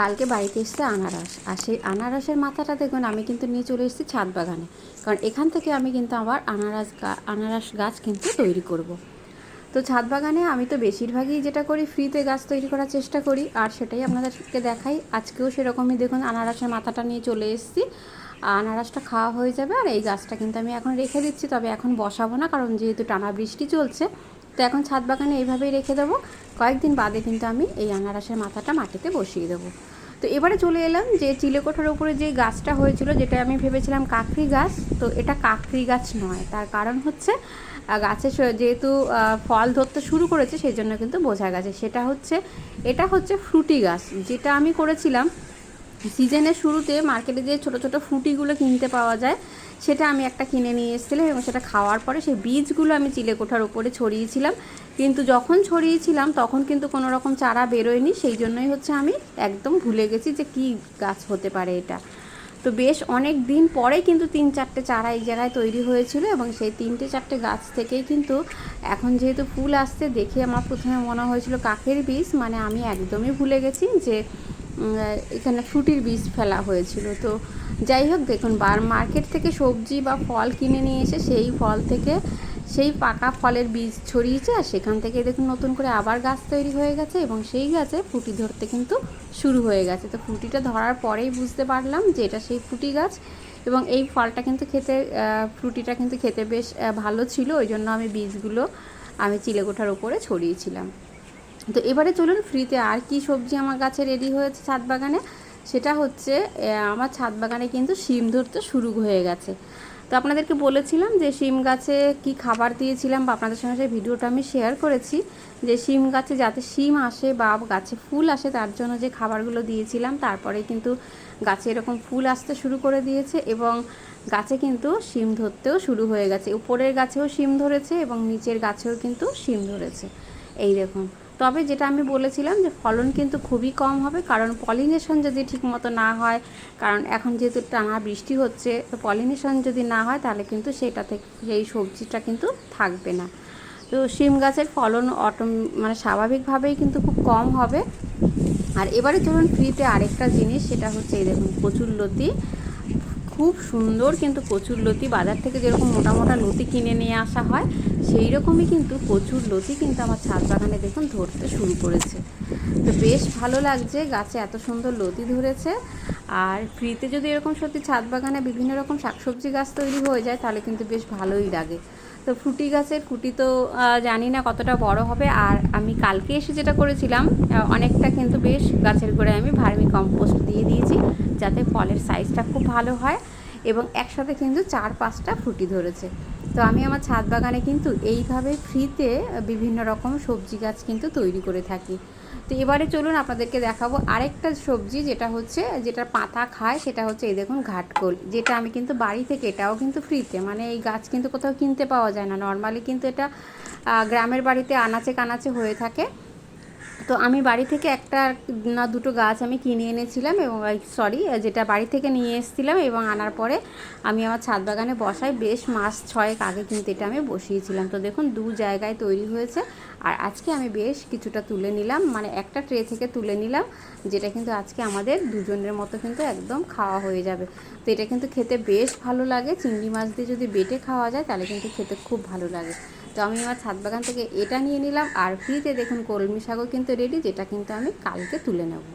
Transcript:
কালকে বাড়িতে এসছে আনারস। আর সেই আনারসের মাথাটা দেখুন, আমি কিন্তু নিয়ে চলে এসেছি ছাদ বাগানে। কারণ এখান থেকে আমি কিন্তু আবার আনারস আনারস গাছ কিন্তু তৈরি করব। তো ছাদ বাগানে আমি তো বেশিরভাগই যেটা করি, ফ্রিতে গাছ তৈরি করার চেষ্টা করি। আর সেটাই আপনাদেরকে দেখাই। আজকেও সেরকমই দেখুন, আনারসের মাথাটা নিয়ে চলে এসেছি। আনারসটা খাওয়া হয়ে যাবে। আর এই গাছটা কিন্তু আমি এখন রেখে দিচ্ছি। তবে এখন বসাবো না, কারণ যেহেতু টানা বৃষ্টি চলছে তো এখন ছাদ বাগানে এইভাবেই রেখে দেবো। কয়েকদিন বাদে কিন্তু আমি এই আনারসের মাথাটা মাটিতে বসিয়ে দেবো। তো এবারে চলে এলাম যে চিলেকোঠার উপরে যে গাছটা হয়েছিল, যেটা আমি ভেবেছিলাম কাকরি গাছ, তো এটা কাকরি গাছ নয়। তার কারণ হচ্ছে গাছে যেহেতু ফল ধরতে শুরু করেছে, সেই জন্য কিন্তু বোঝা গেছে। সেটা হচ্ছে, এটা হচ্ছে ফ্রুটি গাছ। যেটা আমি করেছিলাম, সিজনের শুরুতে মার্কেটে যে ছোটো ছোটো ফ্রুটিগুলো কিনতে পাওয়া যায় সেটা আমি একটা কিনে নিয়ে এসেছিলাম এবং সেটা খাওয়ার পরে সেই বীজগুলো আমি চিলেকোঠার উপরে ছড়িয়েছিলাম। কিন্তু যখন ছড়িয়েছিলাম, তখন কিন্তু কোনো রকম চারা বেরোয়নি। সেই জন্যই হচ্ছে আমি একদম ভুলে গেছি যে কী গাছ হতে পারে এটা। তো বেশ অনেক দিন পরে কিন্তু তিন চারটে চারা এই জায়গায় তৈরি হয়েছিল এবং সেই তিনটে চারটে গাছ থেকেই কিন্তু এখন যেহেতু ফুল আসতে দেখে আমার প্রথমে মনে হয়েছিল কাকের বীজ। মানে আমি একদমই ভুলে গেছি যে এখানে ফ্রুটির বীজ ফেলা হয়েছিল। তো যাই হোক, দেখুন, বার মার্কেট থেকে সবজি বা ফল কিনে নিয়ে এসে সেই ফল থেকে সেই পাকা ফলের বীজ ছড়িয়েছে আর সেখান থেকে দেখুন নতুন করে আবার গাছ তৈরি হয়ে গেছে এবং সেই গাছে ফুটি ধরতে কিন্তু শুরু হয়ে গেছে। তো ফুটিটা ধরার পরেই বুঝতে পারলাম যে এটা সেই ফুটি গাছ এবং এই ফলটা কিন্তু খেতে ফ্রুটিটা কিন্তু খেতে বেশ ভালো ছিল। ওই জন্য আমি বীজগুলো আমি চিলেকোঠার ওপরে ছড়িয়েছিলাম। তো এবারে চলুন ফ্রিতে আর কি সবজি আমার গাছে রেডি হয়েছে ছাদ বাগানে? সেটা হচ্ছে আমার ছাদ বাগানে কিন্তু শিম ধরতে শুরু হয়ে গেছে। তো আপনাদেরকে বলেছিলাম যে শিম গাছে কি খাবার দিয়েছিলাম বা আপনাদের সঙ্গে সেই ভিডিওটা আমি শেয়ার করেছি, যে শিম গাছে যাতে শিম আসে বা গাছে ফুল আসে, তার জন্য যে খাবারগুলো দিয়েছিলাম, তারপরে কিন্তু গাছে এরকম ফুল আসতে শুরু করে দিয়েছে এবং গাছে কিন্তু শিম ধরতেও শুরু হয়ে গেছে। উপরের গাছেও শিম ধরেছে এবং নিচের গাছেও কিন্তু শিম ধরেছে। এই দেখুন। তবে যেটা আমি বলেছিলাম যে ফলন কিন্তু খুবই কম হবে, কারণ পলিনেশন যদি ঠিকমতো না হয়, কারণ এখন যেহেতু টানা বৃষ্টি হচ্ছে, তো পলিনেশন যদি না হয় তাহলে কিন্তু সেটা থেকে, সেই সবজিটা কিন্তু থাকবে না। তো শিম গাছের ফলন অটো মানে স্বাভাবিকভাবেই কিন্তু খুব কম হবে। আর এবারে ধরুন ফ্রিতে আরেকটা জিনিস, সেটা হচ্ছে এই দেখুন কচুর লতি। খুব সুন্দর কিন্তু কচুর লতি। বাজার থেকে যেরকম মোটা মোটা লতি কিনে নিয়ে আসা হয় সেই রকমই কিন্তু কচুর লতি কিন্তু আমার ছাদ বাগানে দেখুন ধরতে শুরু করেছে। তো বেশ ভালো লাগছে, গাছে এত সুন্দর লতি ধরেছে। আর ফ্রিতে যদি এরকম সত্যি ছাদ বাগানে বিভিন্ন রকম শাকসবজি গাছ তৈরি হয়ে যায়, তাহলে কিন্তু বেশ ভালোই লাগে। তো ফুটি গাছের ফুটি তো জানি না কতটা বড় হবে। আর আমি কালকে এসে যেটা করেছিলাম অনেকটা কিন্তু বেশ গাছের গোড়ায় আমি ভার্মি কম্পোস্ট দিয়ে দিয়েছি। যাতে ফলের সাইজটা খুব ভালো হয় এবং একসাথে কিন্তু চার পাঁচটা ফুটি ধরেছে। তো আমি আমার ছাদ বাগানে কিন্তু এইভাবে ফ্রিতে বিভিন্ন রকম সবজি গাছ কিন্তু তৈরি করে থাকি। তো এবারে চলুন আপনাদেরকে দেখাবো আরেকটা সবজি যেটা হচ্ছে, যেটা পাতা খায়, সেটা হচ্ছে এই দেখুন ঘাটকোল, যেটা আমি কিন্তু বাড়ি থেকে, এটাও কিন্তু ফ্রিতে মানে এই গাছ কিন্তু কোথাও কিনতে পাওয়া যায় না। নর্মালি কিন্তু এটা গ্রামের বাড়িতে আনাচে কানাচে হয়ে থাকে। তো আমি বাড়ি থেকে একটা না দুটো গাছ আমি কিনে এনেছিলাম এবং সরি যেটা বাড়ি থেকে নিয়ে এসেছিলাম এবং আনার পরে আমি আমার ছাদ বাগানে বসাই। বেশ মাস ছয়েক আগে কিন্তু এটা আমি বসিয়েছিলাম। তো দেখুন, দু জায়গায় তৈরি হয়েছে। আর আজকে আমি বেশ কিছুটা তুলে নিলাম। মানে একটা ট্রে থেকে তুলে নিলাম, যেটা কিন্তু আজকে আমাদের দুজনের মতো কিন্তু একদম খাওয়া হয়ে যাবে। তো এটা কিন্তু খেতে বেশ ভালো লাগে। চিংড়ি মাছ দিয়ে যদি বেটে খাওয়া যায়, তাহলে কিন্তু খেতে খুব ভালো লাগে। তো আমি আমার ছাদ বাগান থেকে এটা নিয়ে নিলাম। আর ফ্রিতে দেখুন, কলমি শাকও কিন্তু রেডি যেটা কিন্তু আমি কালকে তুলে নেব।